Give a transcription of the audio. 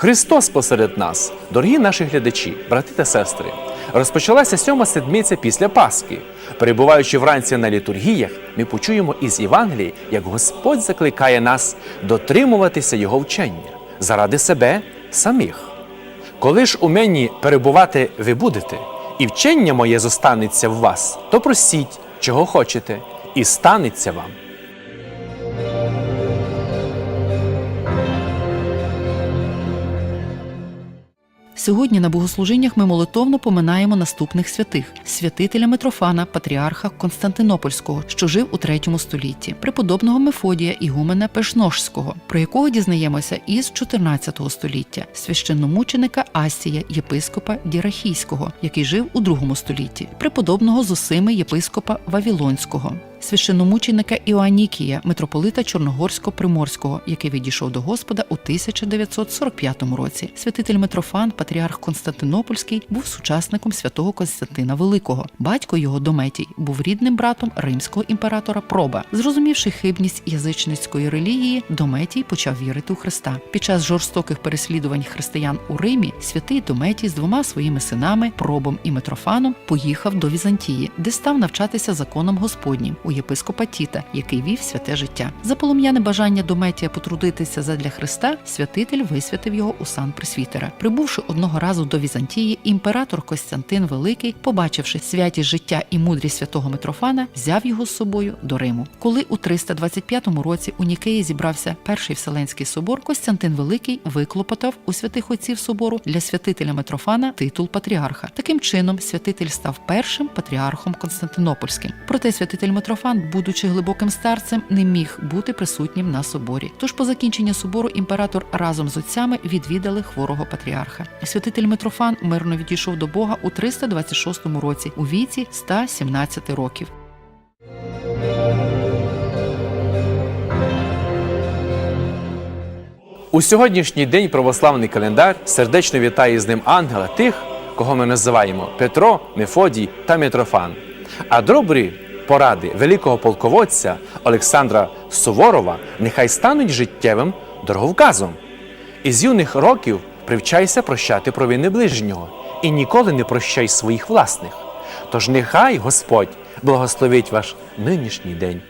Христос посеред нас, дорогі наші глядачі, брати та сестри. Розпочалася сьома седмиця після Пасхи. Перебуваючи вранці на літургіях, ми почуємо із Євангелії, як Господь закликає нас дотримуватися Його вчення заради себе самих. Коли ж у мені перебувати ви будете, і вчення моє зостанеться в вас, то просіть, чого хочете, і станеться вам. Сьогодні на богослужіннях ми молитовно поминаємо наступних святих: святителя Митрофана, патріарха Константинопольського, що жив у третьому столітті, преподобного Мефодія Ігумена Пешношського, про якого дізнаємося із 14 століття, священномученика Асія, єпископа Дірахійського, який жив у другому столітті, преподобного Зосими єпископа Вавілонського. Священномученика Іоанікія, митрополита Чорногорсько-Приморського, який відійшов до Господа у 1945 році. Святитель Митрофан, патріарх Константинопольський, був сучасником святого Константина Великого. Батько його Дометій був рідним братом римського імператора Проба. Зрозумівши хибність язичницької релігії, Дометій почав вірити у Христа. Під час жорстоких переслідувань християн у Римі святий Дометій з двома своїми синами Пробом і Митрофаном поїхав до Візантії, де став навчатися законом Господнім у єпископа Тіта, який вів святе життя. За полум'яне бажання Дометія потрудитися задля Христа, святитель висвятив його у сан пресвітера. Прибувши одного разу до Візантії, імператор Костянтин Великий, побачивши святість життя і мудрість святого Митрофана, взяв його з собою до Риму. Коли у 325 році у Нікеї зібрався перший Вселенський собор, Костянтин Великий виклопотав у святих отців собору для святителя Митрофана титул патріарха. Таким чином, святитель став першим патріархом Константинопольським. Проте святитель Митрофан, будучи глибоким старцем, не міг бути присутнім на соборі. Тож по закінченні собору імператор разом з отцями відвідали хворого патріарха. Святитель Митрофан мирно відійшов до Бога у 326 році у віці 117 років. У сьогоднішній день православний календар сердечно вітає з ним ангела тих, кого ми називаємо Петро, Мефодій та Митрофан. А добрі поради великого полководця Олександра Суворова нехай стануть життєвим дороговказом. Із юних років привчайся прощати провини ближнього і ніколи не прощай своїх власних. Тож нехай Господь благословить ваш нинішній день.